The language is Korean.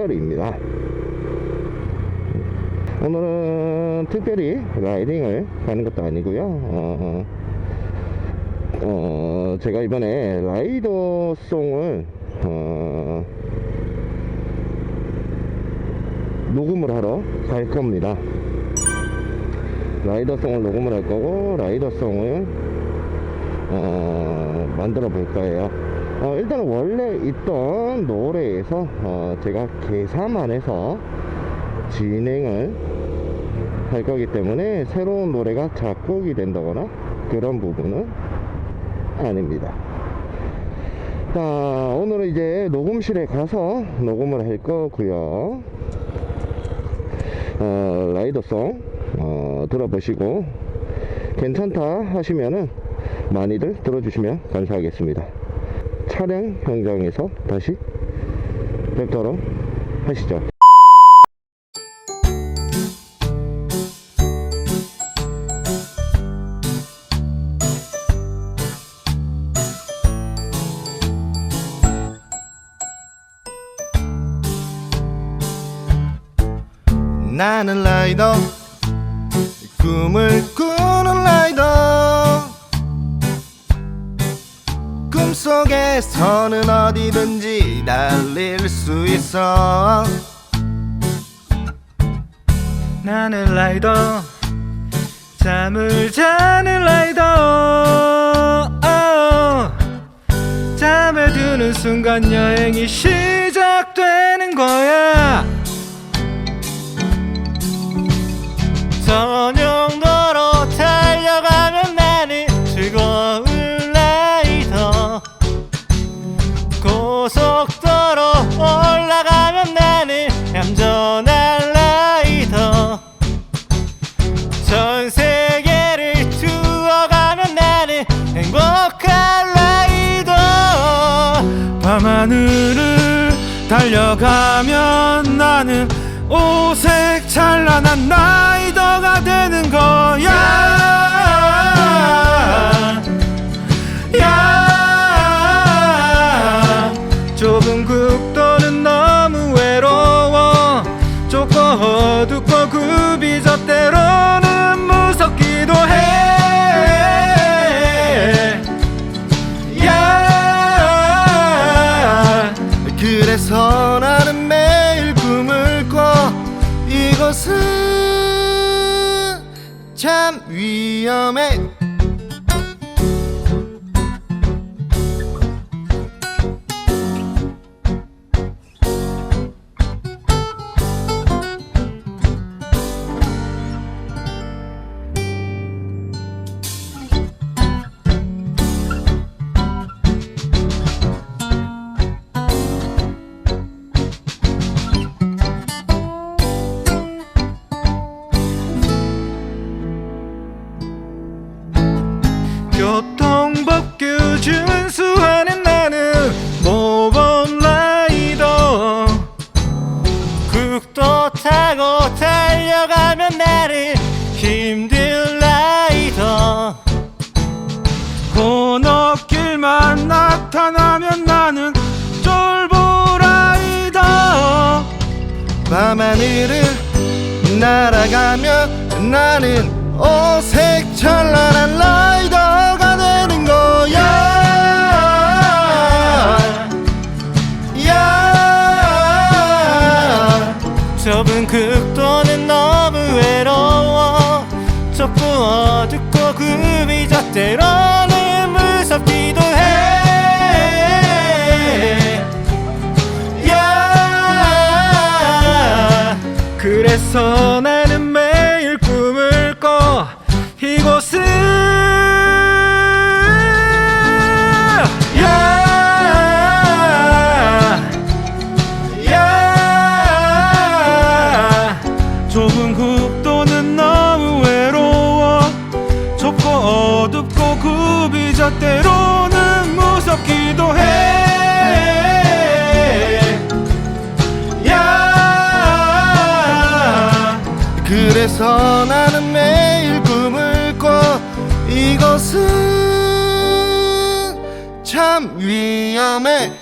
계열입니다. 오늘은 특별히 라이딩을 가는 것도 아니고요. 어, 어, 제가 이번에 라이더송을 어, 녹음을 하러 갈 겁니다. 라이더송을 녹음을 할 거고 라이더송을 어, 만들어 볼 거예요. 어, 일단 원래 있던 노래에서 어, 제가 개사만 해서 진행을 할 거기 때문에 새로운 노래가 작곡이 된다거나 그런 부분은 아닙니다. 자, 오늘은 이제 녹음실에 가서 녹음을 할 거고요. 어, 라이더송 어, 들어보시고 괜찮다 하시면은 많이들 들어주시면 감사하겠습니다. 촬영 현장에서 다시 뵙도록 하시죠. 나는 라이더 꿈을 꾸 꿈속에서는 어디든지 달릴 수 있어 나는 라이더 잠을 자는 라이더 어. 잠에 드는 순간 여행이 시작되는 거야 밤하늘을 달려가면 나는 오색 찬란한 라이더가 되는 거야. 어둡고 굽이져 때로 이곳은 참 위험해 타고 달려가면 나를 힘든 라이더 코너길만 나타나면 나는 쫄보 라이더. 밤하늘을 날아가면 나는 어색 찬란한 좁은 극도는 너무 외로워. 좁고 어둡고 굽이져 때로는 무섭기도 해. 야 그래서 그래서 나는 매일 꿈을 꿔. 이곳은 참 위험해